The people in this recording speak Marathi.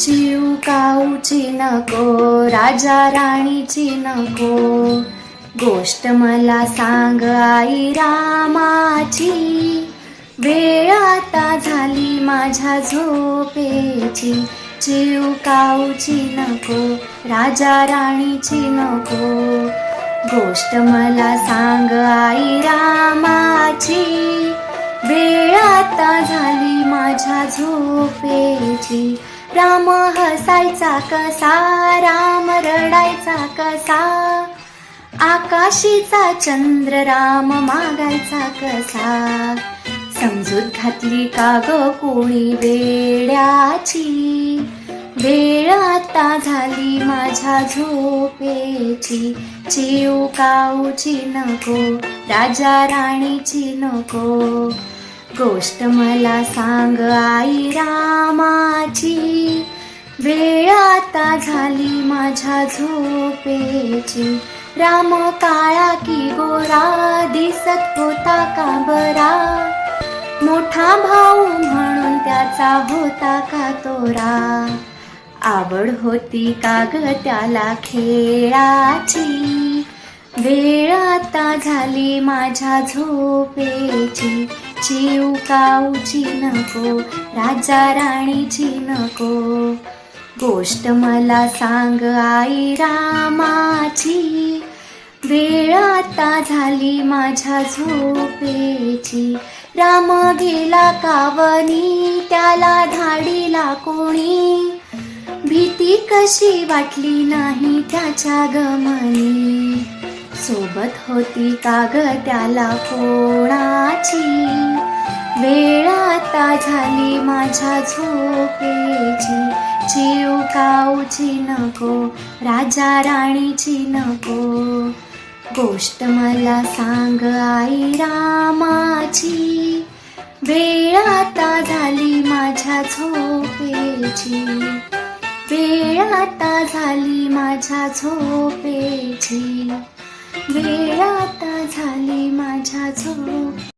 चिवकाऊची नको राजा राणीची नको. गोष्ट मला सांग आई रामाची वेळ आता झाली माझ्या झोपेची. चिवकाऊची नको राजा राणीची नको. गोष्ट मला सांग आई रामाची वेळ आता झाली माझ्या झोपेची. राम हसायचा कसा राम रडायचा कसा आकाशीचा चंद्र राम मागायचा कसा. समजूत घातली का ग कोणी वेड्याची? वेळ आता झाली माझ्या झोपेची. चिव काऊची नको राजा राणीची नको. गोष्ट मला सांग आई रामाची. वेळ आता झाली माझ्या झोपेची. राम काळा की गोरा दिसत होता का बरा मोठा भाऊ म्हणून त्याचा होता का तोरा. आवड होती का ग त्याला खेळाची. वेळ आता झाली माझ्या झोपेची. चिव काऊची नको राजा राणीची नको. गोष्ट मला सांग आई रामाची. वेळ आता झाली माझ्या झोपेची. राम गेला कावनी त्याला धाडीला कोणी भीती कशी वाटली नाही त्याच्या गमनी. सोबत होती का त्याला कोणाची? वेळ आता झाली माझ्या झोपेची. चिव काऊची नको राजा राणीची नको. गोष्ट मला सांग आई रामाची. वेळ आता झाली माझ्या झोपेची. वेळ आता झाली माझ्या झोपेची. वेळ आता झाली माझ्या झोप